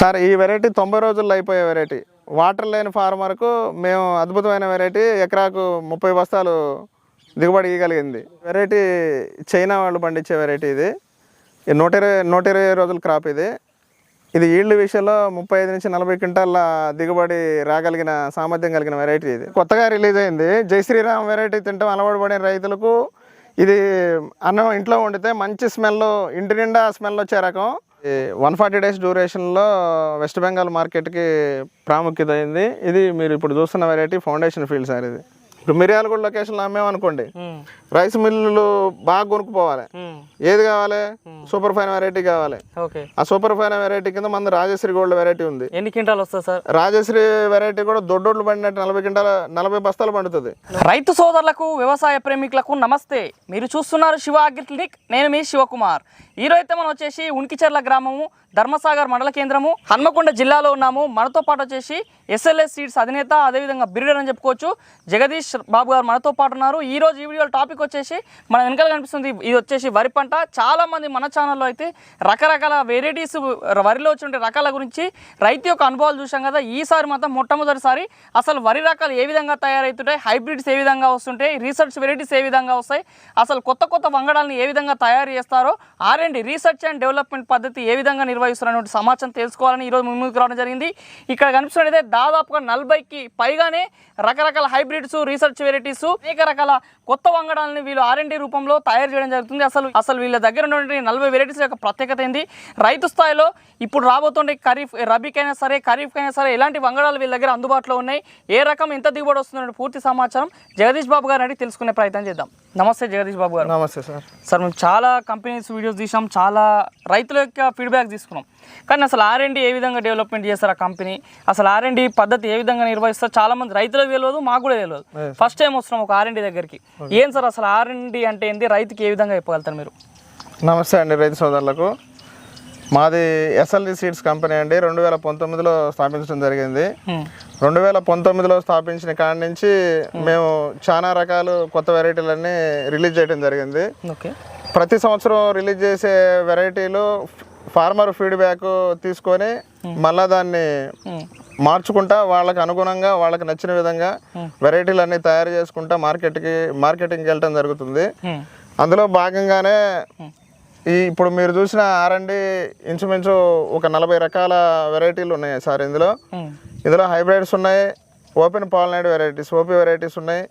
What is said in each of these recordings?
Sir ఈ variety తొంభై రోజుల్లో అయిపోయే వెరైటీ వాటర్ లేని ఫార్మర్కు మేము అద్భుతమైన వెరైటీ ఎకరాకు ముప్పై బస్తాలు దిగుబడి ఇవ్వగలిగింది వెరైటీ చైనా వాళ్ళు పండించే వెరైటీ ఇది. నూట ఇరవై నూట ఇరవై రోజుల క్రాప్ ఇది. ఇది ఈల్డ్ విషయంలో ముప్పై ఐదు నుంచి నలభై క్వింటాల దిగుబడి రాగలిగిన సామర్థ్యం కలిగిన వెరైటీ ఇది. కొత్తగా రిలీజ్ అయింది. జై శ్రీరామ్ వెరైటీ తింటాం అలవాటు పడిన రైతులకు ఇది అన్నం ఇంట్లో వండితే మంచి స్మెల్ ఇంటి నిండా స్మెల్ వచ్చే రకం. వన్ ఫార్టీ డేస్ డ్యూరేషన్లో వెస్ట్ బెంగాల్ మార్కెట్కి ప్రాముఖ్యత అయింది. ఇది మీరు ఇప్పుడు చూస్తున్న వెరైటీ ఫౌండేషన్ ఫీల్డ్ సార్ ఇది. ఇప్పుడు మిర్యాలగూడ లొకేషన్లో అమ్మేమనుకోండి రైస్ మిల్లులు బాగా కొనుక్కుపోవాలి ఏది కావాలి? సూపర్ ఫైన్ వెరైటీ కావాలి. ఆ సూపర్ ఫైన్ వెరైటీ కింద మన రాజశ్రీ గోల్డ్ వెరైటీ ఉంది. ఎన్ని క్వింటాలు వస్తుంది సార్? రాజశ్రీ వెరైటీ కూడా దొడ్డోడ్లు పండినట్టు నలభై క్వింటాల నలభై బస్తాలు పండుతుంది. రైతు సోదరులకు వ్యవసాయ ప్రేమికులకు నమస్తే. మీరు చూస్తున్నారు శివ అగ్రి క్లినిక్ నేను మీ శివకుమార్. ఈరోజు అయితే మనం వచ్చేసి ఉనికిచెర్ల గ్రామము ధర్మసాగర్ మండల కేంద్రము. హన్మకొండ జిల్లాలో ఉన్నాము. మనతో పాటు వచ్చేసి ఎస్ఎల్ఎస్ సీడ్స్ అధినేత అదేవిధంగా బిరుడర్ అని చెప్పుకోవచ్చు. జగదీష్ బాబు గారు మనతో పాటు ఉన్నారు. ఈ రోజు ఈ వీడియో టాపిక్ వచ్చేసి మన వెనకాల కనిపిస్తుంది. ఇది వచ్చేసి వరి పంట. చాలామంది మన ఛానల్లో అయితే రకరకాల వెరైటీస్ వరిలో వచ్చే రకాల గురించి రైతు యొక్క అనుభవాలు చూసాం కదా. ఈసారి మాత్రం మొట్టమొదటిసారి అసలు వరి రకాలు ఏ విధంగా తయారవుతుంటాయి? హైబ్రిడ్స్ ఏ విధంగా వస్తుంటాయి? రీసెర్చ్ వెరైటీస్ ఏ విధంగా వస్తాయి? అసలు కొత్త కొత్త వంగడాలను ఏ విధంగా తయారు చేస్తారో? R and research and development పద్ధతి ఏ విధంగా నిర్వహిస్తున్నటువంటి సమాచారం తెలుసుకోవాలని ఈరోజు ముందుకు రావడం జరిగింది. ఇక్కడ కనిపిస్తున్నట్టయితే దాదాపుగా నలభైకి పైగానే రకరకాల హైబ్రిడ్స్ రీసెర్చ్ వెరైటీస్ అనేక రకాల కొత్త వంగడాలని వీళ్ళు ఆర్ అండ్ రూపంలో తయారు చేయడం జరుగుతుంది. అసలు అసలు వీళ్ళ దగ్గర ఉన్నటువంటి నలభై వెరైటీస్ యొక్క ప్రత్యేకత ఏంది రైతు స్థాయిలో ఇప్పుడు రాబోతుండే ఖరీఫ్ రబీకైనా సరే ఖరీఫ్కైనా సరే ఎలాంటి వంగడాలు వీళ్ళ దగ్గర అందుబాటులో ఉన్నాయి? ఏ రకం ఎంత దిగుబడి వస్తుందనే పూర్తి సమాచారం జగదీష్ బాబు గారిని అడిగి తెలుసుకునే ప్రయత్నం చేద్దాం. నమస్తే జగదీష్ బాబు గారు. నమస్తే సార్. సార్ మేము చాలా కంపెనీస్ వీడియోస్ తీసాం చాలా రైతుల యొక్క ఫీడ్బ్యాక్ తీసుకున్నాం. కానీ అసలు ఆర్ఎండి ఏ విధంగా డెవలప్మెంట్ చేస్తారు ఆ కంపెనీ అసలు ఆర్ఎండి పద్ధతి ఏ విధంగా నిర్వహిస్తారు? చాలా మంది రైతులకు తెలియదు మాకు కూడా తెలియదు. ఫస్ట్ టైం వస్తున్నాం ఒక ఆర్ఎండి దగ్గరికి. ఏం సార్ అసలు ఆర్ఎండి అంటే ఏంది? రైతుకి ఏ విధంగా చెప్పగలుగుతారు మీరు? నమస్తే అండి రైతు సోదరులకు. మాది ఎస్ఎల్డి సీడ్స్ కంపెనీ అండి. రెండు వేల పంతొమ్మిదిలో స్థాపించడం జరిగింది. రెండు వేల పంతొమ్మిదిలో స్థాపించిన కాడి నుంచి మేము చాలా రకాలు కొత్త వెరైటీలన్నీ రిలీజ్ చేయడం జరిగింది. ఓకే ప్రతి సంవత్సరం రిలీజ్ చేసే వెరైటీలు ఫార్మర్ ఫీడ్బ్యాక్ తీసుకొని మళ్ళా దాన్ని మార్చుకుంటా వాళ్ళకి అనుగుణంగా వాళ్ళకి నచ్చిన విధంగా వెరైటీలు అన్నీ తయారు చేసుకుంటా మార్కెట్కి మార్కెటింగ్కి వెళ్ళటం జరుగుతుంది. అందులో భాగంగానే ఈ ఇప్పుడు మీరు చూసిన ఆర్ఎండి ఇంచుమించు ఒక నలభై రకాల వెరైటీలు ఉన్నాయి సార్ ఇందులో. ఇందులో హైబ్రిడ్స్ ఉన్నాయి open pollinated varieties OP varieties ఉన్నాయి.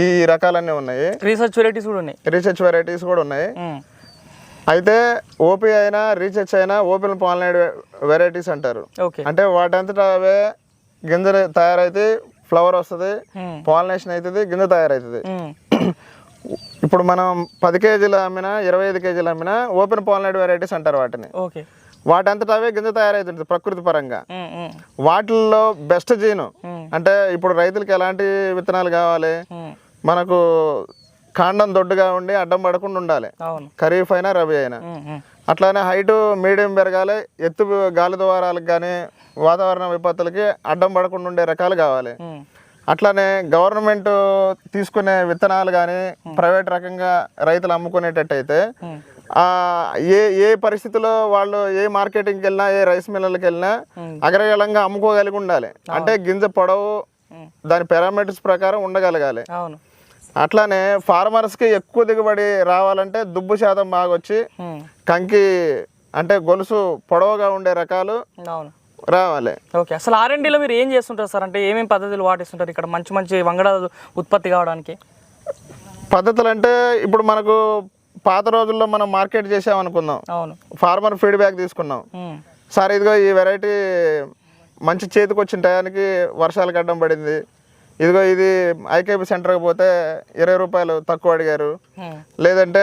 ఈ రకాలన్నీ ఉన్నాయి. రీసెర్చ్ వెరైటీస్ కూడా ఉన్నాయి. రీసెర్చ్ వెరైటీస్ కూడా ఉన్నాయి. అయితే ఓపీ అయినా రీసెర్చ్ అయినా ఓపెన్ పాలినైడ్ వెరైటీస్ అంటారు. అంటే వాటంతటా అవే గింజ తయారైతే ఫ్లవర్ వస్తుంది. పాలినేషన్ అవుతుంది గింజ తయారవుతుంది. ఇప్పుడు మనం పది కేజీలు అమ్మినా ఇరవై ఐదు కేజీలు అమ్మినా ఓపెన్ పాలినైడ్ వెరైటీస్ అంటారు వాటిని. ఓకే. వాటంతటా అవే గింజ తయారవుతుంది ప్రకృతి పరంగా. వాటిల్లో బెస్ట్ జీను. అంటే ఇప్పుడు రైతులకి ఎలాంటి విత్తనాలు కావాలి. మనకు కాండం దొడ్డుగా ఉండి అడ్డం పడకుండా ఉండాలి. ఖరీఫ్ అయినా రబీ అయినా. అట్లానే హైట్ మీడియం పెరగాలి ఎత్తు గాలి ద్వారాలకు కానీ వాతావరణ విపత్తులకి అడ్డం పడకుండా ఉండే రకాలు కావాలి. అట్లానే గవర్నమెంట్ తీసుకునే విత్తనాలు కానీ ప్రైవేట్ రకంగా రైతులు అమ్ముకునేటట్టయితే ఏ ఏ పరిస్థితిలో వాళ్ళు ఏ మార్కెటింగ్కి వెళ్ళినా ఏ రైస్ మిల్లర్కి వెళ్ళినా అగ్రగలంగా అమ్ముకోగలిగి ఉండాలి. అంటే గింజ పొడవు. దాని పారామీటర్స్ ప్రకారం ఉండగలగాలి. అవును. అట్లానే ఫార్మర్స్కి ఎక్కువ దిగుబడి రావాలంటే దుబ్బు శాతం బాగా వచ్చి. కంకి అంటే గొలుసు పొడవుగా ఉండే రకాలు అవును. రావాలి. ఓకే. అసలు ఆర్ఎండిలో మీరు ఏం చేస్తుంటారు సార్? అంటే ఏమేమి పద్ధతులు పాటిస్తుంటారు ఇక్కడ? మంచి మంచి వంగడాలు ఉత్పత్తి కావడానికి. పద్ధతులు అంటే ఇప్పుడు మనకు పాత రోజుల్లో మనం మార్కెట్ చేసామనుకుందాం. అవును. ఫార్మర్ ఫీడ్బ్యాక్ తీసుకున్నాం. సార్ ఇదిగో ఈ వెరైటీ మంచి చేతికి వచ్చిన టయానికి వర్షాలకు అడ్డం పడింది. ఇదిగో ఇది ఐకేపీ సెంటర్కి పోతే ఇరవై రూపాయలు తక్కువ అడిగారు. లేదంటే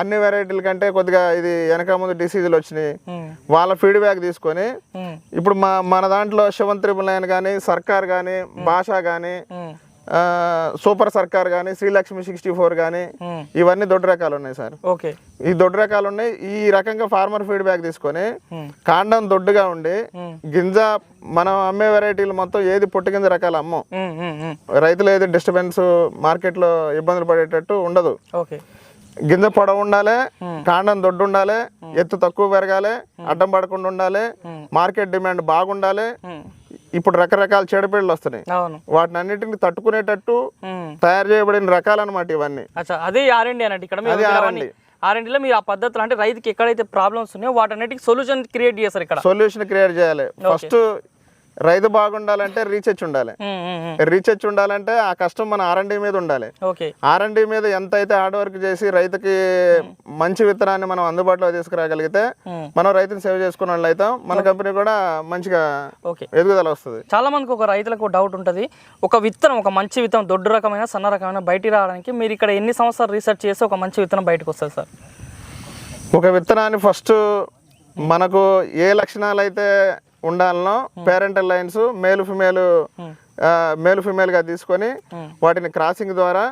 అన్ని వెరైటీల కంటే కొద్దిగా ఇది వెనక ముందు డిసీజులు వచ్చినాయి. వాళ్ళ ఫీడ్బ్యాక్ తీసుకొని. ఇప్పుడు మా మన దాంట్లో శివన్ త్రిపుల్ నైన్ కానీ సర్కార్ కానీ భాష కానీ. సూపర్ సర్కార్ కానీ శ్రీలక్ష్మి సిక్స్టీ ఫోర్ కానీ ఉమ్. ఇవన్నీ దొడ్డు రకాలు ఉన్నాయి సార్. ఓకే. ఈ దొడ్డు రకాలు ఉన్నాయి. ఈ రకంగా ఫార్మర్ ఫీడ్బ్యాక్ తీసుకొని ఉమ్. కాండం దొడ్డుగా ఉండి ఉమ్. గింజ మనం అమ్మే వెరైటీలు మొత్తం ఏది పొట్టు గింజ రకాలు అమ్మం. రైతులు ఏది డిస్టర్బెన్స్ మార్కెట్లో ఇబ్బందులు పడేటట్టు ఉండదు. ఓకే. గింజ పొడవు ఉండాలి కాండం దొడ్డు ఉండాలి ఎత్తు తక్కువ పెరగాలి అడ్డం పడకుండా ఉండాలి మార్కెట్ డిమాండ్ బాగుండాలి ఇప్పుడు రకరకాల చెడుపిళ్ళు వస్తున్నాయి. వాటిని అన్నిటిని తట్టుకునేటట్టు. తయారు చేయబడిన రకాలన్నమాట ఇవన్నీ. అచ్చా అదే అన్నట్టు ఇక్కడ మీరు ఆర్ఎండిలో ఆ పద్ధతులు అంటే రైతుకి ఎక్కడైతే ప్రాబ్లమ్స్ ఉన్నాయో వాటన్నిటికి సొల్యూషన్ క్రియేట్ చేస్తారు ఇక్కడ. సొల్యూషన్ క్రియేట్ చేయాలి. ఫస్ట్ రైతు బాగుండాలంటే రీసెర్చ్ ఉండాలి. రీసెర్చ్ ఉండాలంటే ఆ కష్టం మన ఆర్ఎండి మీద ఉండాలి. ఓకే. ఆర్ఎండి మీద ఎంత అయితే హార్డ్ వర్క్ చేసి రైతుకి మంచి విత్తనాన్ని మనం అందుబాటులో తీసుకురాగలిగితే. మనం రైతుని సేవ్ చేసుకున్న వాళ్ళు అవుతాం మన కంపెనీ కూడా మంచిగా ఓకే. ఎదుగుదల వస్తుంది. చాలా మందికి ఒక రైతులకు డౌట్ ఉంటుంది. ఒక విత్తనం ఒక మంచి విత్తనం దొడ్డు రకమైన సన్న రకమైన బయటికి రావడానికి మీరు ఇక్కడ ఎన్ని సంవత్సరాలు రీసెర్చ్ చేసి ఒక మంచి విత్తనం బయటకు వస్తుంది సార్? ఒక విత్తనాన్ని ఫస్ట్ మనకు ఏ లక్షణాలు అయితే ఉండాలనో parental lines male female male ఫిమేల్గా తీసుకొని వాటిని క్రాసింగ్ ద్వారా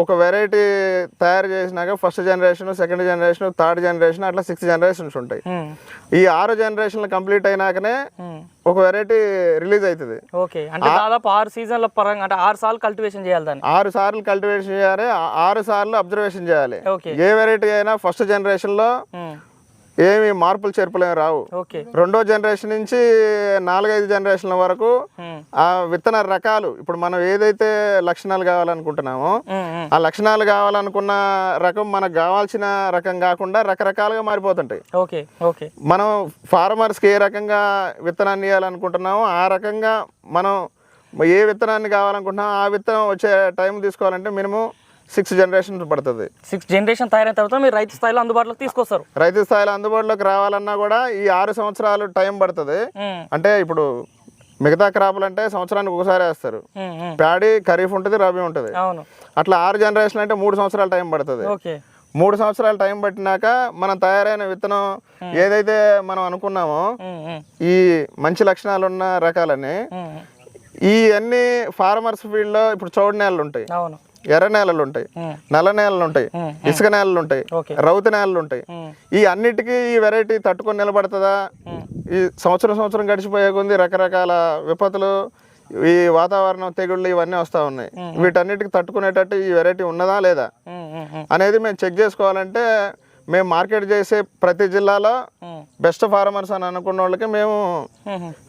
ఒక వెరైటీ తయారు చేసినాక first generation second generation third generation అట్లా సిక్స్ జనరేషన్స్ ఉంటాయి. ఈ ఆరు జనరేషన్లు కంప్లీట్ అయినాకనే. ఒక వెరైటీ రిలీజ్ అవుతుంది ఓకే అంటే దాదాపు ఆరు సీజన్ల పరంగా అంటే ఆరు సార్లు కల్టివేషన్ చేయాలి దాన్ని. ఆరు సార్లు కల్టివేషన్ చేయాలి ఆరు సార్లు అబ్జర్వేషన్ చేయాలి. ఏ వెరైటీ అయినా ఫస్ట్ జనరేషన్లో ఏమి మార్పులు చేర్పులు రావు. రెండో జనరేషన్ నుంచి నాలుగైదు జనరేషన్ల వరకు ఆ విత్తన రకాలు ఇప్పుడు మనం ఏదైతే లక్షణాలు కావాలనుకుంటున్నామో. ఆ లక్షణాలు కావాలనుకున్న రకం మనకు కావాల్సిన రకం కాకుండా రకరకాలుగా మారిపోతుంటాయి. మనం ఫార్మర్స్కి ఏ రకంగా విత్తనాన్ని ఇవ్వాలనుకుంటున్నామో ఆ రకంగా మనం ఏ విత్తనాన్ని కావాలనుకుంటున్నామో ఆ విత్తనం వచ్చే టైం తీసుకోవాలంటే మినిమం సిక్స్ జనరేషన్స్ పడుతుంది. సిక్స్ జనరేషన్ తయారైన తర్వాత మీరు రైతు స్థాయిలో అందుబాటులోకి తీసుకొస్తారు. రైతు స్థాయిలో అందుబాటులోకి రావాలన్నా కూడా ఈ ఆరు సంవత్సరాలు టైం పడుతుంది. ఉమ్, అంటే ఇప్పుడు మిగతా క్రాపులు అంటే సంవత్సరానికి ఒకసారి వేస్తారు. ఉమ్, ఉమ్. ప్యాడీ ఖరీఫ్ ఉంటుంది రబీ ఉంటుంది. అవును. అట్లా ఆరు జనరేషన్ అంటే మూడు సంవత్సరాల టైం పడుతుంది. మూడు సంవత్సరాల టైం పట్టినాక మనం తయారైన విత్తనం ఏదైతే మనం అనుకున్నామో ఈ మంచి లక్షణాలు ఉన్న రకాలని ఈ అన్ని ఫార్మర్స్ ఫీల్డ్లో ఇప్పుడు చౌడు నేలలు ఉంటాయి. అవును. ఎర్ర నేలలు ఉంటాయి నల్ల నేలలు ఉంటాయి ఇసుక నేలలు ఉంటాయి రౌతు నేలలు ఉంటాయి ఈ అన్నిటికీ ఈ వెరైటీ తట్టుకొని నిలబడుతుందా? ఈ సంవత్సరం సంవత్సరం గడిచిపోయే కొద్ది రకరకాల విపత్తులు ఈ వాతావరణం తెగుళ్ళు ఇవన్నీ వస్తూ ఉన్నాయి. వీటన్నిటికి తట్టుకునేటట్టు ఈ వెరైటీ ఉన్నదా లేదా? అనేది మేము చెక్ చేసుకోవాలంటే మేము మార్కెట్ చేసే ప్రతి జిల్లాలో బెస్ట్ ఫార్మర్స్ అని అనుకున్న వాళ్ళకి మేము.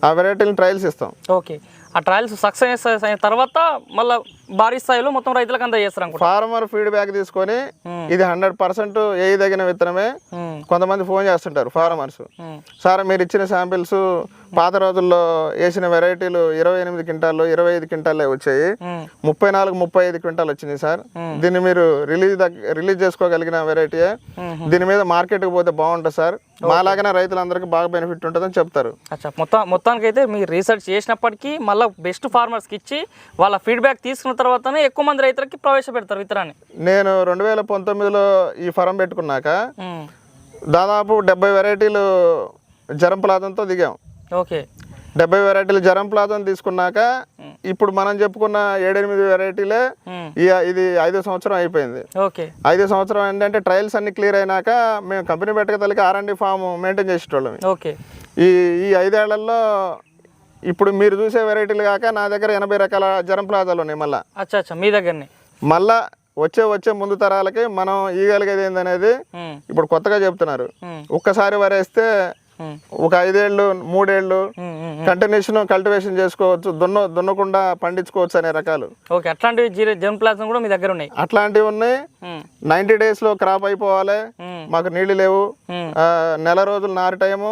ఆ వెరైటీని ట్రయల్స్ ఇస్తాం. ఓకే. ఆ ట్రయల్స్ సక్సెస్ అయిన తర్వాత మళ్ళీ భారీ స్థాయిలో మొత్తం రైతులకు అనుకుంటా ఫార్మర్ ఫీడ్బ్యాక్ తీసుకొని మ్మ్. ఇది హండ్రెడ్ పర్సెంట్ వేయదగిన విత్తనమే. ఉమ్, కొంతమంది ఫోన్ చేస్తుంటారు ఫార్మర్స్. ఉమ్, సార్ మీరు ఇచ్చిన శాంపిల్స్ పాత రోజుల్లో వేసిన వెరైటీలు ఇరవై ఎనిమిది క్వింటాల్లో ఇరవై ఐదు క్వింటాలే వచ్చాయి. ముప్పై నాలుగు ముప్పై ఐదు క్వింటాల్ వచ్చింది సార్. దీన్ని మీరు రిలీజ్ రిలీజ్ చేసుకోగలిగిన వెరైటీయే దీని మీద మార్కెట్కి పోతే బాగుంటుంది సార్. మాలాగానే రైతులందరికీ బాగా బెనిఫిట్ ఉంటుందని చెప్తారు. మొత్తం మొత్తానికైతే మీరు రీసెర్చ్ చేసినప్పటికీ మళ్ళీ బెస్ట్ ఫార్మర్స్కి ఇచ్చి వాళ్ళ ఫీడ్బ్యాక్ తీసుకున్న తర్వాతనే ఎక్కువ మంది రైతులకి ప్రవేశపెడతారు విత్తనాన్ని. నేను రెండు వేల పంతొమ్మిదిలో ఈ ఫరం పెట్టుకున్నాక దాదాపు డెబ్బై వెరైటీలు జరంపలాదంతో దిగాం. ఓకే. డెబ్బై వెరైటీలు జరంపలాదం తీసుకున్నాక ఇప్పుడు మనం చెప్పుకున్న ఏడెనిమిది వెరైటీలే ఇది ఐదో సంవత్సరం అయిపోయింది. ఓకే. ఐదో సంవత్సరం ఏంటంటే ట్రయల్స్ అన్ని క్లియర్ అయినాక మేము కంపెనీ పెట్టగలిగి ఆర్ అండ్ ఫామ్ మెయింటైన్ చేసేటోళ్ళం. ఓకే. ఈ ఈ ఐదేళ్ళలో ఇప్పుడు మీరు చూసే వెరైటీలు కాక నా దగ్గర ఎనభై రకాల జరం ప్లాజాలు ఉన్నాయి మళ్ళా. అచ్చా అచ్చా మీ దగ్గరనే. మళ్ళా వచ్చే వచ్చే ముందు తరాలకి మనం ఇవ్వగలిగేది ఏందనేది ఇప్పుడు కొత్తగా చెప్తున్నారు. ఒక్కసారి వరేస్తే ఒక ఐదేళ్ళు మూడేళ్ళు. కంటిన్యూషన్ కల్టివేషన్ చేసుకోవచ్చు దున్న దున్నకుండా పండించుకోవచ్చు అనే రకాలు. ఓకే అట్లాంటివి జన్ కూడా మీ దగ్గర ఉన్నాయి? అట్లాంటివి ఉన్నాయి. ఉమ్, నైంటీ డేస్లో క్రాప్ అయిపోవాలి. మాకు నీళ్ళు లేవు. నెల రోజులు నారు టైము.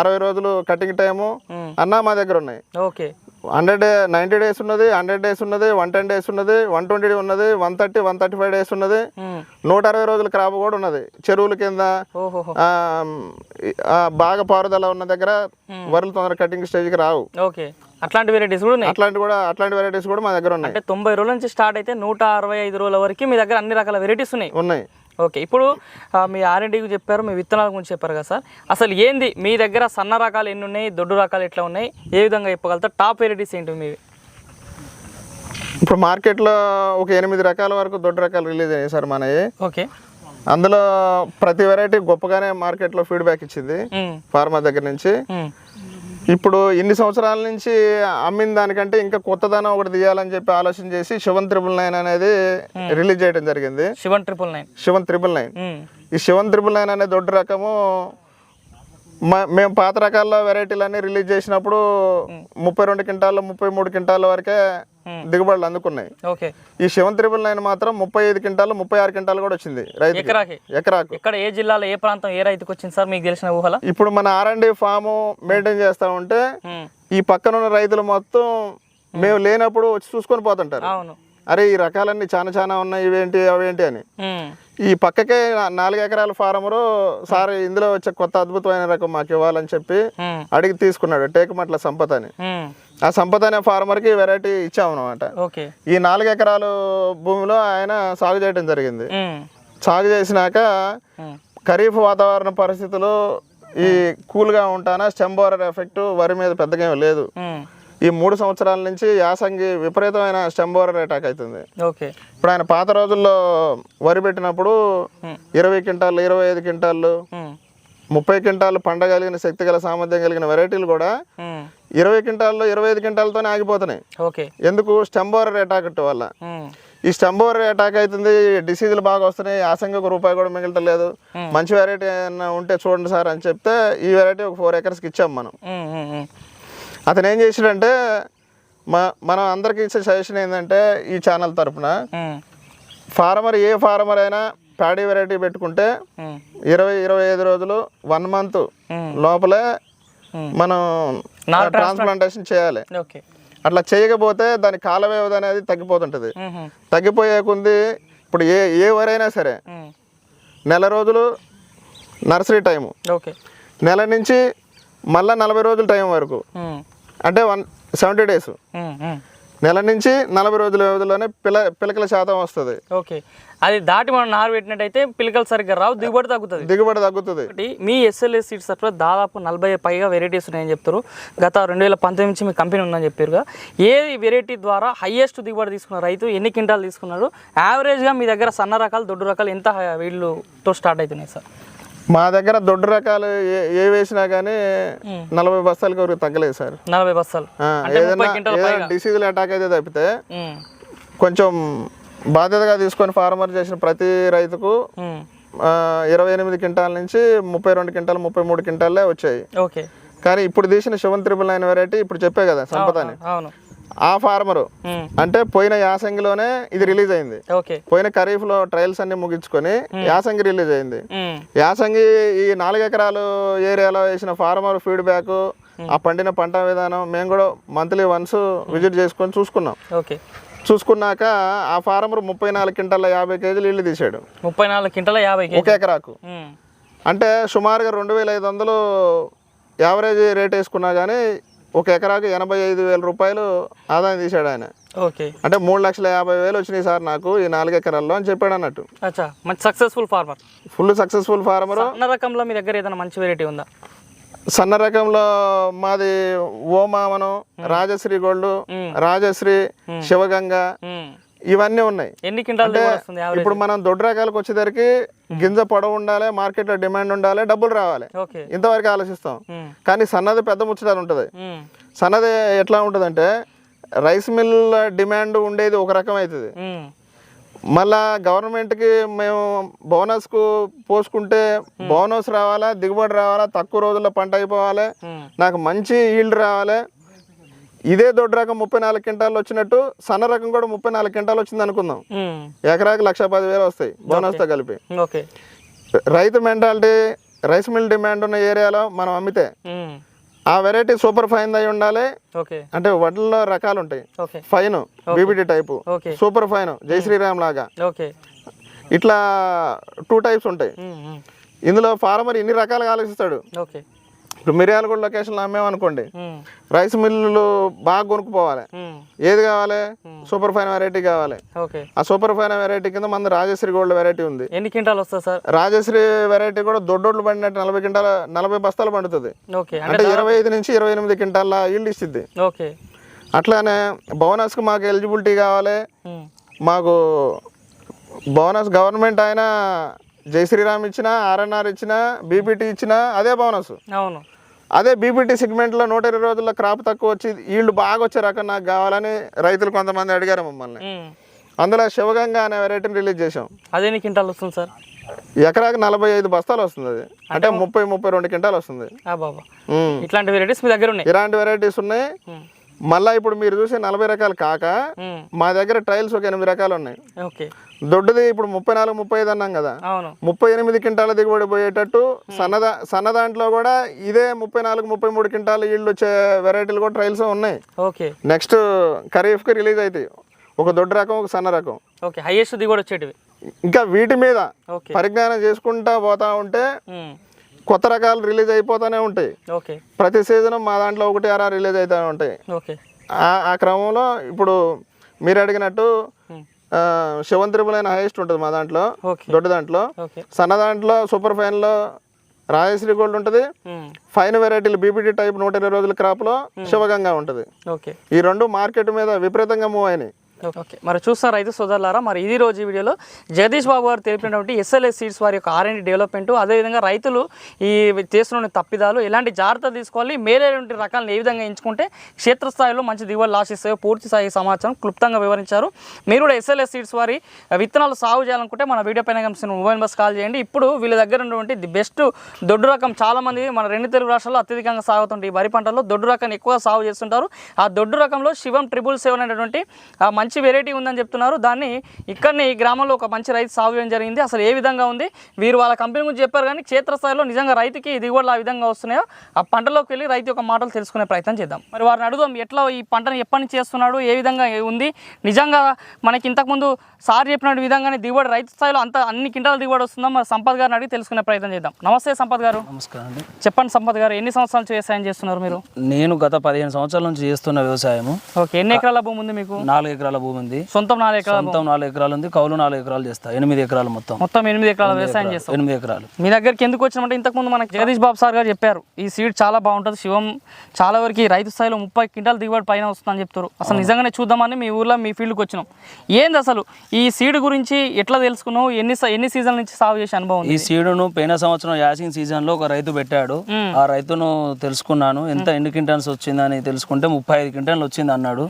అరవై రోజులు కటింగ్ టైము. అన్నా మా దగ్గర ఉన్నాయి. ఓకే. హండ్రెడ్ నైంటీ డేస్ ఉన్నది హండ్రెడ్ డేస్ ఉన్నది వన్ టెన్ డేస్ ఉన్నది వన్ ట్వంటీ ఉన్నది one thirty one thirty five days ఉన్నది. నూట అరవై రోజుల క్రాప్ కూడా ఉన్నది. చెరువుల కింద బాగా పారుదల ఉన్న దగ్గర వరలు తొందర కటింగ్ స్టేజ్కి రావు. ఓకే. అట్లాంటి వెరైటీస్ కూడా ఉన్నాయి? అట్లాంటి కూడా అట్లాంటి వెరైటీస్ కూడా మా దగ్గర ఉన్నాయి. అంటే తొంభై రోజుల నుంచి స్టార్ట్ అయితే నూట అరవై ఐదు రోజుల వరకు మీ దగ్గర అన్ని రకాల వెరైటీస్ ఉన్నాయి? ఉన్నాయి. ఓకే. ఇప్పుడు మీ ఆర్ఎండికి చెప్పారు మీ విత్తనాల గురించి చెప్పారు కదా సార్. అసలు ఏంది? మీ దగ్గర సన్న రకాలు ఎన్ని ఉన్నాయి? దొడ్డు రకాలు ఎట్లా ఉన్నాయి? ఏ విధంగా చెప్పగలుగుతారు? టాప్ వెరైటీస్ ఏంటి మీవి? ఇప్పుడు మార్కెట్లో ఒక ఎనిమిది రకాల వరకు దొడ్డు రకాలు రిలీజ్ అయ్యాయి సార్ మనవి. ఓకే. అందులో ప్రతి వెరైటీ గొప్పగానే మార్కెట్లో ఫీడ్బ్యాక్ ఇచ్చింది ఉమ్, ఫార్మర్ దగ్గర నుంచి. ఇప్పుడు ఇన్ని సంవత్సరాల నుంచి అమ్మిన దానికంటే ఇంకా కొత్తదనం ఒకటి తీయాలని చెప్పి ఆలోచన చేసి శివన్ త్రిబుల్ నైన్ అనేది రిలీజ్ చేయడం జరిగింది. Shivan triple nine. Shivan triple nine. ఈ శివన్ త్రిబుల్ నైన్ అనే దొడ్డు రకము మేము పాత రకాల వెరైటీలన్నీ రిలీజ్ చేసినప్పుడు ముప్పై రెండు క్వింటాలు ముప్పై మూడు క్వింటాల వరకే దిగుబడులు అందుకున్నాయి. ఈ శివన్ త్రిబుల్ నైన్ మాత్రం ముప్పై ఐదు క్వింటాలు ముప్పై ఆరు క్వింటాలు కూడా వచ్చింది రైతు ఎకరాకి? ఇక్కడ ఏ జిల్లాలో ఏ ప్రాంతం ఏ రైతుకు వచ్చింది సార్ మీకు తెలిసిన ఊహల? ఇప్పుడు మన ఆర్ఎండి ఫాము మెయింటైన్ చేస్తా ఉంటే ఉమ్, ఈ పక్కన ఉన్న రైతులు మొత్తం మేము లేనప్పుడు వచ్చి చూసుకొని పోతుంటారు. అవును. అరే ఈ రకాలన్నీ చాలా చాలా ఉన్నాయి ఇవేంటి అవేంటి అని. ఈ పక్కకే నాలుగు ఎకరాల ఫారమరు సార్ ఇందులో వచ్చే కొత్త అద్భుతమైన రకం మాకు ఇవ్వాలని చెప్పి అడిగి తీసుకున్నాడు టేకుమట్ల సంపత్ అని. ఆ సంపత్ అనే ఫార్మర్కి వెరైటీ ఇచ్చామన్నమాట. ఈ నాలుగు ఎకరాలు భూమిలో ఆయన సాగు చేయడం జరిగింది. సాగు చేసినాక ఖరీఫ్ వాతావరణ పరిస్థితులు ఈ కూల్గా ఉంటానా స్టెంబోరర్ ఎఫెక్ట్ వరి మీద పెద్దగా లేదు. ఈ మూడు సంవత్సరాల నుంచి యాసంగి విపరీతమైన స్టెంబోరర్ అటాక్ అవుతుంది ఓకే. ఇప్పుడు ఆయన పాత రోజుల్లో వరి పెట్టినప్పుడు. ఇరవై క్వింటాళ్ళు ఇరవై ఐదు క్వింటాళ్ళు ముప్పై క్వింటాలు పండగలిగిన శక్తి గల సామర్థ్యం కలిగిన వెరైటీలు కూడా ఇరవై క్వింటాల్లో ఇరవై ఐదు క్వింటాలతోనే ఆగిపోతున్నాయి. ఓకే. ఎందుకు? స్టెంబోరర్ అటాక్ వల్ల. ఈ స్టెంబోరర్ అటాక్ అవుతుంది డిసీజులు బాగా వస్తున్నాయి యాసంగి ఒక రూపాయి కూడా మిగలటలేదు. మంచి వెరైటీ ఏమన్నా ఉంటే చూడండి సార్ అని చెప్తే ఈ వెరైటీ ఒక ఫోర్ ఎకర్స్కి ఇచ్చాం మనం. అతను ఏం చేసాడంటే మా మనం అందరికీ ఇచ్చే సజెషన్ ఏంటంటే ఈ ఛానల్ తరపున ఉమ్, ఫార్మర్ ఏ ఫార్మర్ అయినా ప్యాడీ వెరైటీ పెట్టుకుంటే ఇరవై ఇరవై ఐదు రోజులు వన్ మంత్ లోపలే. మనం ట్రాన్స్ప్లాంటేషన్ చేయాలి. అట్లా చేయకపోతే దాని కాల వ్యవధి అనేది తగ్గిపోతుంటుంది. తగ్గిపోయే కొంది ఇప్పుడు ఏ ఏ వరైనా సరే నెల రోజులు నర్సరీ టైము. నెల నుంచి మళ్ళీ నలభై రోజుల టైం వరకు. అంటే వన్ సెవెంటీ డేస్. నెల నుంచి నలభై రోజుల వ్యవధిలోనే పిల్ల పిలకల శాతం వస్తుంది. ఓకే. అది దాటి మనం నారు పెట్టినట్టయితే పిలకలు సరిగ్గా రావు దిగుబడి తగ్గుతుంది. దిగుబడి తగ్గుతుంది. మీ ఎస్ఎల్ఎస్ సీడ్స్ తరఫున దాదాపు నలభై పైగా వెరైటీస్ ఉన్నాయని చెప్తారు. గత రెండు వేల పంతొమ్మిది నుంచి మీ కంపెనీ ఉందని చెప్పారుగా. ఏ వెరైటీ ద్వారా హైయెస్ట్ దిగుబడి తీసుకున్న రైతు ఎన్ని క్వింటాలు తీసుకున్నాడు? యావరేజ్గా మీ దగ్గర సన్న రకాలు దొడ్డు రకాలు ఎంత వీళ్ళతో స్టార్ట్ అవుతున్నాయి సార్? మా దగ్గర దొడ్డు రకాలు ఏ ఏ వేసినా కానీ నలభై బస్తాలకి వరకు తగ్గలేదు సార్. నలభై బస్తాలు. ఏదైనా డిసీజులు అటాక్ అయితే తప్పితే కొంచెం బాధ్యతగా తీసుకొని ఫార్మర్ చేసిన ప్రతి రైతుకు ఇరవై ఎనిమిది క్వింటాల నుంచి ముప్పై రెండు క్వింటాలు ముప్పై మూడు క్వింటాలే వచ్చాయి. కానీ ఇప్పుడు తీసిన శివన్ త్రిపుల్ నైన్ వెరైటీ ఇప్పుడు చెప్పే కదా సంపదని ఆ ఫార్మరు. అంటే పోయిన యాసంగిలోనే ఇది రిలీజ్ అయింది. పోయిన ఖరీఫ్లో ట్రయల్స్ అన్ని ముగించుకొని యాసంగి రిలీజ్ అయింది. యాసంగి ఈ నాలుగు ఎకరాలు ఏరియాలో వేసిన ఫార్మర్ ఫీడ్బ్యాక్ ఆ పండిన పంట విధానం మేము కూడా మంత్లీ వన్స్ విజిట్ చేసుకొని చూసుకున్నాం. చూసుకున్నాక ఆ ఫార్మర్ ముప్పై నాలుగు క్వింటాల యాభై కేజీలు ఇల్లు తీసాడు ముప్పై నాలుగు క్వింటాల యాభై ఒక ఎకరాకు. అంటే సుమారుగా రెండు వేల ఐదు వందలు యావరేజ్ రేట్ వేసుకున్నా కానీ ఒక ఎకరాకు ఎనభై ఐదు వేల రూపాయలు ఆదాయం తీసాడు ఆయన. ఓకే. అంటే మూడు లక్షల యాభై వేలు వచ్చినాయి సార్ నాకు ఈ నాలుగు ఎకరాల్లో అని చెప్పాడు అన్నట్టు. అచ్చా మంచి successful farmer full successful farmer సన్న రకంలో మీ దగ్గర ఏదైనా మంచి వెరైటీ ఉందా? సన్న రకంలో మాది ఓమామను రాజశ్రీ గోల్డ్ రాజశ్రీ శివగంగ ఇవన్నీ ఉన్నాయి. ఎన్ని క్వింటాలు ఇప్పుడు మనం దొడ్డు రకాలకు వచ్చేసరికి గింజ పొడవు ఉండాలి మార్కెట్లో డిమాండ్ ఉండాలి డబ్బులు రావాలి. ఇంతవరకు ఆలోచిస్తాం. కానీ సన్నది పెద్ద ముచ్చట ఉంటుంది. సన్నది ఎట్లా ఉంటుందంటే రైస్ మిల్ డిమాండ్ ఉండేది ఒక రకం అవుతుంది. మళ్ళా గవర్నమెంట్కి మేము బోనస్కు పోసుకుంటే బోనస్ రావాలా దిగుబడి రావాలా తక్కువ రోజుల్లో పంట అయిపోవాలి. నాకు మంచి ఈల్డ్ రావాలి. ఇదే దొడ్డు రకం ముప్పై నాలుగు క్వింటాలు వచ్చినట్టు సన్న రకం కూడా ముప్పై నాలుగు క్వింటాలు వచ్చింది అనుకుందాం. ఎకరాకి లక్ష పదివేలు వస్తాయి బోనస్తో కలిపి. రైతు మెంటాలిటీ రైస్ మిల్ డిమాండ్ ఉన్న ఏరియాలో మనం అమ్మితే ఆ వెరైటీ సూపర్ ఫైన్ అయి ఉండాలి. అంటే వడ్లలో రకాలు ఉంటాయి. Fine BPT type. Super fine Jai Shriram లాగా. ఇట్లా టూ టైప్స్ ఉంటాయి. ఇందులో ఫార్మర్ ఇన్ని రకాలుగా ఆలోచిస్తాడు. ఇప్పుడు మిర్యాలగూడ లొకేషన్లో అమ్మేమనుకోండి రైస్ మిల్లులు బాగా కొనుక్కుపోవాలి. ఏది కావాలి? సూపర్ ఫైన్ వెరైటీ కావాలి. ఆ సూపర్ ఫైన్ వెరైటీ కింద మన రాజశ్రీ గోల్డ్ వెరైటీ ఉంది. ఎన్ని క్వింటాలు వస్తుంది సార్? రాజశ్రీ వెరైటీ కూడా దొడ్డోడ్లు పండినట్టు నలభై క్వింటాల నలభై బస్తాలు పండుతుంది. అంటే ఇరవై ఐదు నుంచి ఇరవై ఎనిమిది క్వింటాల ఈల్డ్ ఇస్తుంది. ఓకే. అట్లానే బోనస్కి మాకు ఎలిజిబిలిటీ కావాలి. మాకు బోనస్ గవర్నమెంట్ అయినా జై శ్రీరామ్ ఇచ్చినా ఆర్ఎన్ఆర్ ఇచ్చినా బీపీటీ ఇచ్చినా అదే బోనస్. అవును. అదే బీపీటీ సెగ్మెంట్లో నూట ఇరవై రోజుల్లో క్రాప్ తక్కువ వచ్చి ఈళ్ళు బాగా వచ్చే రకం నాకు కావాలని రైతులు కొంతమంది అడిగారు మమ్మల్ని. అందులో శివగంగా అనే వెరైటీని రిలీజ్ చేసాం అదే క్వింటాలు వస్తుంది సార్? ఎకరాకి నలభై ఐదు బస్తాలు వస్తుంది అది. అంటే ముప్పై ముప్పై రెండు క్వింటాలు వస్తుంది. ఇట్లాంటి వెరైటీస్ మీ దగ్గర ఉన్నాయి? ఇలాంటి వెరైటీస్ ఉన్నాయి. మళ్ళీ ఇప్పుడు మీరు చూసే నలభై రకాలు కాక. మా దగ్గర ట్రయల్స్ ఒక ఎనిమిది రకాలు ఉన్నాయి. దొడ్డుది ఇప్పుడు ముప్పై నాలుగు ముప్పై ఐదు అన్నాం కదా. ముప్పై ఎనిమిది క్వింటాల దిగుబడి పోయేటట్టు సన్నదా సన్న దాంట్లో కూడా ఇదే ముప్పై నాలుగు ముప్పై మూడు క్వింటాల ఈళ్ళు వచ్చే వెరైటీలు కూడా ట్రయల్స్ ఉన్నాయి. నెక్స్ట్ ఖరీఫ్కి రిలీజ్ అవుతాయి ఒక దొడ్డు రకం ఒక సన్న రకం. హైయెస్ట్ దిగుబడి వచ్చేటివి. ఇంకా వీటి మీద పరిజ్ఞానం చేసుకుంటా పోతా ఉంటే. కొత్త రకాలు రిలీజ్ అయిపోతూనే ఉంటాయి. ఓకే. ప్రతి సీజన్ మా దాంట్లో ఒకటి అరా రిలీజ్ అవుతూ ఉంటాయి. ఓకే. ఆ- క్రమంలో ఇప్పుడు మీరు అడిగినట్టు శివన్ త్రిబుల్ అయిన హైయెస్ట్ ఉంటుంది మా దాంట్లో దొడ్డు దాంట్లో. సన్న దాంట్లో సూపర్ ఫైన్లో రాయశ్రీ గోల్డ్ ఉంటుంది. ఫైన్ వెరైటీలు బీపీటీ టైప్ నూట ఇరవై రోజుల క్రాప్లో శివగంగా ఉంటుంది. ఈ రెండు మార్కెట్ మీద విపరీతంగా మూవ్ అయినాయి. ఓకే. మరి చూస్తారు రైతు సోదరులారా? మరి ఇది రోజు వీడియోలో జగదీష్ బాబు గారు తెలిపినటువంటి ఎస్ఎల్ఎస్ సీడ్స్ వారి యొక్క ఆర్ అండ్ డెవలప్మెంట్ అదేవిధంగా రైతులు ఈ చేస్తున్న తప్పిదాలు ఎలాంటి జాగ్రత్త తీసుకోవాలి మేలైనటువంటి రకాలను ఏ విధంగా ఎంచుకుంటే క్షేత్రస్థాయిలో మంచి దిగుబడులు ఆశిస్తాయో పూర్తి స్థాయి సమాచారం క్లుప్తంగా వివరించారు. మీరు కూడా ఎస్ఎల్ఎస్ సీడ్స్ వారి విత్తనాలు సాగు చేయాలనుకుంటే మన వీడియో పైన కనిపిస్తున్న మొబైల్ బస్ కాల్ చేయండి. ఇప్పుడు వీళ్ళ దగ్గర ఉన్నటువంటి ది బెస్ట్ దొడ్డు రకం చాలామంది మన రెండు తెలుగు రాష్ట్రాల్లో అత్యధికంగా సాగుతుంటాయి. ఈ వరి పంటల్లో దొడ్డు రకాన్ని ఎక్కువ సాగు చేస్తుంటారు. ఆ దొడ్డు రకంలో శివం ట్రిపుల్ సెవెన్ అనేటువంటి ఆ మంచి వెరైటీ ఉందని చెప్తున్నారు. దాన్ని ఇక్కడనే ఈ గ్రామంలో ఒక మంచి రైతు సాగు చేయడం జరిగింది. అసలు ఏ విధంగా ఉంది? వీరు వాళ్ళ కంపెనీ గురించి చెప్పారు కానీ క్షేత్రస్థాయిలో నిజంగా రైతుకి దిగుబడులు ఆ విధంగా వస్తున్నాయో? ఆ పంటలోకి వెళ్ళి రైతు యొక్క మాటలు తెలుసుకునే ప్రయత్నం చేద్దాం. మరి వారిని అడుగుదాం ఎట్లా ఈ పంటను ఎప్పటి నుంచి చేస్తున్నాడు? ఏ విధంగా ఉంది? నిజంగా మనకి ఇంతకుముందు సార్ చెప్పిన విధంగానే దిగుబడి రైతు స్థాయిలో అంత అన్ని కింటాల దిగుబడి వస్తుందో? మరి సంపత్ గారిని అడిగి తెలుసుకునే ప్రయత్నం చేద్దాం. నమస్తే సంపత్ గారు. నమస్కారం అండి. చెప్పండి సంపత్ గారు ఎన్ని సంవత్సరాల నుంచి వ్యవసాయం చేస్తున్నారు మీరు? నేను గత పదిహేను సంవత్సరాల నుంచి చేస్తున్న వ్యవసాయము. ఓకే ఎన్ని ఎకరాల భూమి ఉంది మీకు? నాలుగు ఎకరాల భూమి ఉంది సొంతం నాలుగు ఎకరాల సొంతం నాలుగు ఎకరాలు ఉంది కౌలు నాలుగు ఎకరాలు చేస్తా. ఎనిమిది ఎకరాలు మొత్తం. మొత్తం ఎనిమిది ఎకరాల వ్యవసాయం చేస్తాం ఎనిమిది ఎకరాలు. మీ దగ్గరికి ఎందుకు వచ్చినామంటే ఇంతకుముందు మనకి జగదీష్ బాబు సార్ గారు చెప్పారు ఈ సీడ్ చాలా బాగుంటుంది శివం చాలా వరకు రైతు స్థాయిలో ముప్పై క్వింటాల దిగుబడి పైన వస్తుందని చెప్తారు. అసలు నిజంగానే చూద్దామని మీ ఊర్లో మీ ఫీల్డ్కి వచ్చినాం. ఏంది అసలు? ఈ సీడ్ గురించి ఎట్లా తెలుసుకున్నావు? ఎన్ని ఎన్ని సీజన్ల నుంచి సాగు చేసే అనుభవం ఈ సీడును పోయిన సంవత్సరం యాసింగ్ సీజన్లో ఒక రైతు పెట్టాడు. ఆ రైతును తెలుసుకున్నాను. ఎంత ఎన్ని క్వింటల్స్ వచ్చిందని తెలుసుకుంటే ముప్పై ఐదు క్వింటల్స్ వచ్చింది అన్నాడు.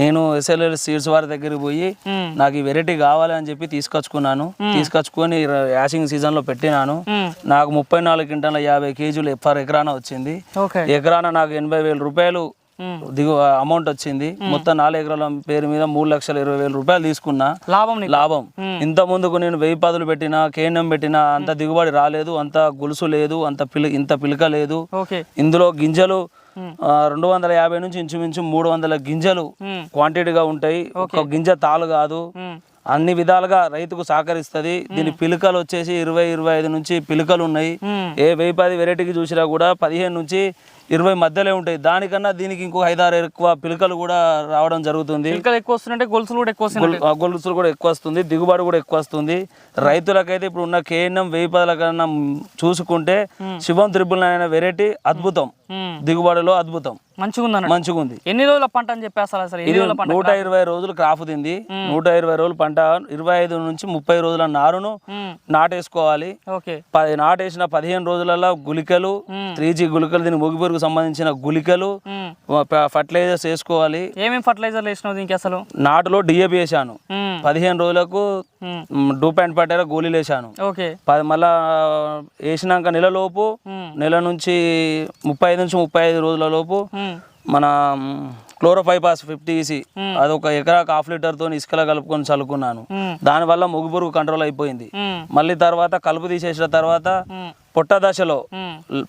నేను ఎస్ఎల్ఎల్ సీడ్స్ వారి దగ్గరికి పోయి. నాకు ఈ వెరైటీ కావాలి అని చెప్పి తీసుకొచ్చుకున్నాను. తీసుకొచ్చుకొని యాసింగ్ సీజన్లో పెట్టినాను. నాకు ముప్పై నాలుగు క్వింటాల యాభై కేజీలు పర్ ఎకరాన వచ్చింది. ఎకరాన నాకు ఎనభై వేల రూపాయలు. దిగు అమౌంట్ వచ్చింది. మొత్తం నాలుగు ఎకరాల పేరు మీద మూడు లక్షల ఇరవై వేల రూపాయలు తీసుకున్నా. లాభం లాభం. ఇంత ముందుకు నేను వెయ్యి పదులు పెట్టినా కేంద్రం పెట్టినా అంత దిగుబడి రాలేదు అంత గొలుసు లేదు అంత పిలి ఇంత పిలక లేదు. ఇందులో గింజలు రెండు వందల యాభై నుంచి ఇంచుమించు మూడు వందల గింజలు. క్వాంటిటీగా ఉంటాయి ఒక గింజ తాలు కాదు. అన్ని విధాలుగా రైతుకు సహకరిస్తుంది. దీని పిలుకలు వచ్చేసి ఇరవై ఇరవై ఐదు నుంచి పిలుకలు ఉన్నాయి. ఏ వెయ్యి పది వెరైటీకి చూసినా కూడా పదిహేను నుంచి ఇరవై మధ్యలో ఉంటాయి. దానికన్నా దీనికి ఇంకో ఐదారు ఎక్కువ పిలుకలు కూడా రావడం జరుగుతుంది. పిలకలు ఎక్కువ గొలుసులు కూడా ఎక్కువ గొలుసులు కూడా ఎక్కువ వస్తుంది. దిగుబడి కూడా ఎక్కువ వస్తుంది. రైతులకైతే ఇప్పుడు ఉన్న కేఎన్ఎం వెయ్యి పదుల కన్నా చూసుకుంటే శివం త్రిబుల్ నైన్ వెరైటీ అద్భుతం. దిగుబడిలో అద్భుతం. మంచిగా ఉందన్న మంచిగా ఉంది ఎన్ని రోజుల పంట అని చెప్పేస్తారు అసలు ఇది నూట ఇరవై రోజులు క్రాప్ తింది. నూట ఇరవై రోజులు పంట ఇరవై ఐదు నుంచి ముప్పై రోజుల నారును. నాటేసుకోవాలి. ఓకే. పది నాటేసిన పదిహేను రోజులలో గుళికలు త్రీ జీ గుళికలు దీని ముగిపురుగు సంబంధించిన గుళికలు మ్మ్. ఫర్టిలైజర్స్ వేసుకోవాలి. ఏమేమి ఫర్టిలైజర్లు వేసినావు దీనికి అసలు? నాటులో డిఏపి వేసాను. పదిహేను రోజులకు మ్మ్. డూ ప్యాంట్ పట్టేలా గోళీలు వేసాను ఓకే పది మళ్ళా వేసినాక నెలలోపు మ్మ్. నెల నుంచి ముప్పై ఐదు నుంచి ముప్పై ఐదు రోజుల లోపు. మన క్లోరోఫైపాస్ ఫిఫ్టీ ఈసీ అదొక ఎకరాకు హాఫ్ లీటర్తో ఇసుకలో కలుపుకొని చల్లుకున్నాను. దానివల్ల ముగ్గుపురుగు కంట్రోల్ అయిపోయింది. మళ్ళీ తర్వాత కలుపు తీసేసిన తర్వాత. పొట్ట దశలో.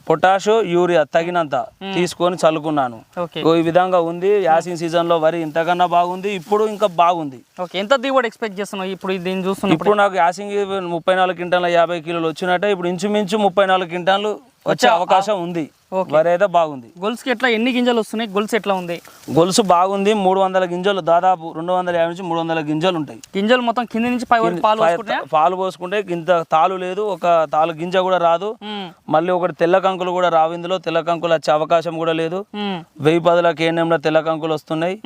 పొటాషు యూరియా తగినంత తీసుకొని చల్లుకున్నాను. ఈ విధంగా ఉంది. యాసింగ్ సీజన్లో వరి ఇంతకన్నా బాగుంది. ఇప్పుడు ఇంకా బాగుంది. ఎంత దిగుబడి ఎక్స్పెక్ట్ చేస్తున్నావు ఇప్పుడు దీన్ని చూస్తున్నప్పుడు? ఇప్పుడు నాకు యాసింగ్ ముప్పై నాలుగు క్వింటాల యాభై కిలోలు వచ్చినట్టే. ఇప్పుడు ఇంచుమించు ముప్పై నాలుగు క్వింటాలు వచ్చే? అవకాశం ఉంది. వరి అయితే బాగుంది. గొలుసుకి ఎట్లా ఎన్ని గింజలు వస్తున్నాయి? గొలుసు ఎట్లా ఉంది? గొలుసు బాగుంది మూడు వందల గింజలు దాదాపు రెండు వందల యాభై నుంచి మూడు వందల గింజలు ఉంటాయి. గింజలు మొత్తం కింద నుంచి పై వరకు పాలు పాలు పోసుకుంటే ఇంత తాలు లేదు ఒక తాలు గింజ కూడా రాదు. మళ్ళీ ఒకటి తెల్ల కంకులు కూడా రావు ఇందులో. తెల్ల కంకులు వచ్చే అవకాశం కూడా లేదు. వెయ్యి పదుల కేంద్రంలో తెల్ల కంకులు వస్తున్నాయి.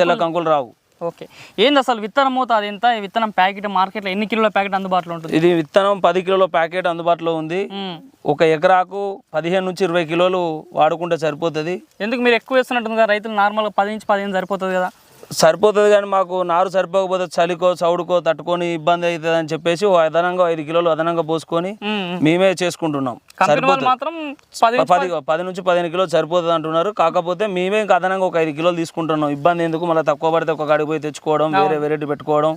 తెల్ల కంకులు రావు. ఓకే. ఏంది అసలు విత్తనం మూత అది ఎంత విత్తనం ప్యాకెట్ మార్కెట్లో ఎన్ని కిలోల ప్యాకెట్ అందుబాటులో ఉంటుంది? ఇది విత్తనం పది కిలోల ప్యాకెట్ అందుబాటులో ఉంది. ఒక ఎకరాకు పదిహేను నుంచి ఇరవై కిలోలు వాడుకుంటే సరిపోతుంది. ఎందుకు మీరు ఎక్కువ వేస్తున్నట్టుంది కదా రైతులు నార్మల్గా పది నుంచి పదిహేను సరిపోతుంది కదా. సరిపోతుంది కానీ మాకు నారు సరిపోకపోతే చలికో చౌడుకో తట్టుకొని ఇబ్బంది అవుతుంది అని చెప్పేసి అదనంగా ఐదు కిలోలు అదనంగా పోసుకొని మ్మ్. చేసుకుంటున్నాం. మాత్రం పది పది నుంచి పదిహేను కిలోలు సరిపోతుంది అంటున్నారు. కాకపోతే మేమే ఇంకా అదనంగా ఒక ఐదు కిలోలు తీసుకుంటున్నాం. ఇబ్బంది ఎందుకు? మళ్ళీ తక్కువ పడితే ఒక కాడికి పోయి తెచ్చుకోవడం వేరే వెరైటీ పెట్టుకోవడం.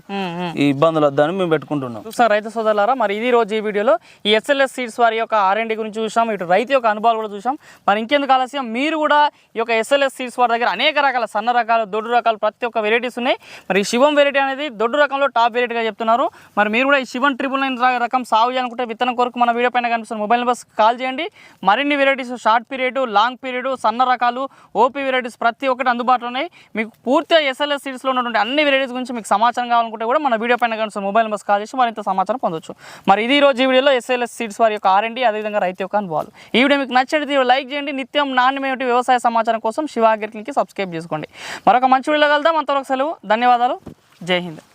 ఈ ఇబ్బందులు వద్దని మేము పెట్టుకుంటున్నాం. రైతు సోదరులారా? మరి ఇది రోజు ఈ వీడియోలో ఈ ఎస్ఎల్ఎస్ సీడ్స్ వారి యొక్క ఆర్ఎండి గురించి చూసాం ఇటు రైతు యొక్క అనుభవాలు కూడా చూసాం. మరి ఇంకెందుకు ఆలస్యం? మీరు కూడా ఈ యొక్క ఎస్ఎల్ఎస్ సీడ్స్ వారి దగ్గర అనేక రకాల సన్న రకాలు దొడ్డు రకాలు ప్రతి ఒక్క వెరైటీస్ ఉన్నాయి. మరి ఈ శివం వెరైటీ అనేది దొడ్డు రకంలో టాప్ వెరైటీగా చెప్తున్నారు. మరి మీరు కూడా ఈ శివం ట్రిపుల్ నైన్ రకం సాగు చేయాలనుకుంటే విత్తనం కొరకు మన వీడియో పైన కనిపిస్తున్న మొబైల్ నెంబర్స్ కాల్ చేయండి. మరిన్ని varieties short period long period సన్న రకాలు ఓపీ వెరైటీస్ ప్రతి ఒక్కటి అందుబాటులో ఉన్నాయి. మీకు పూర్తిగా ఎస్ఎల్ఎస్ సీడ్స్లో ఉన్నటువంటి అన్ని వెరైటీస్ గురించి మీకు సమాచారం కావాలనుకుంటే కూడా మన వీడియో పైన కనిపిస్తున్న మొబైల్ నెంబర్స్ కాల్ చేసి మరింత సమాచారం పొందొచ్చు. మరి ఇది రోజు ఈ వీడియోలో ఎస్ఎల్ఎస్ సీడ్స్ వారి యొక్క ఆర్ఎండి అదేవిధంగా రైతు యొక్క అనుభవాలు. ఈ వీడియో మీకు నచ్చేది లైక్ చేయండి. నిత్యం నాణ్యమైన వ్యవసాయ సమాచారం కోసం శివ అగ్రికల్కి సబ్స్క్రైబ్ చేసుకోండి. మరొక మంచి వీడియోలో కలుద్దాం. అంతవరకు సెలవు. ధన్యవాదాలు. జై హింద్.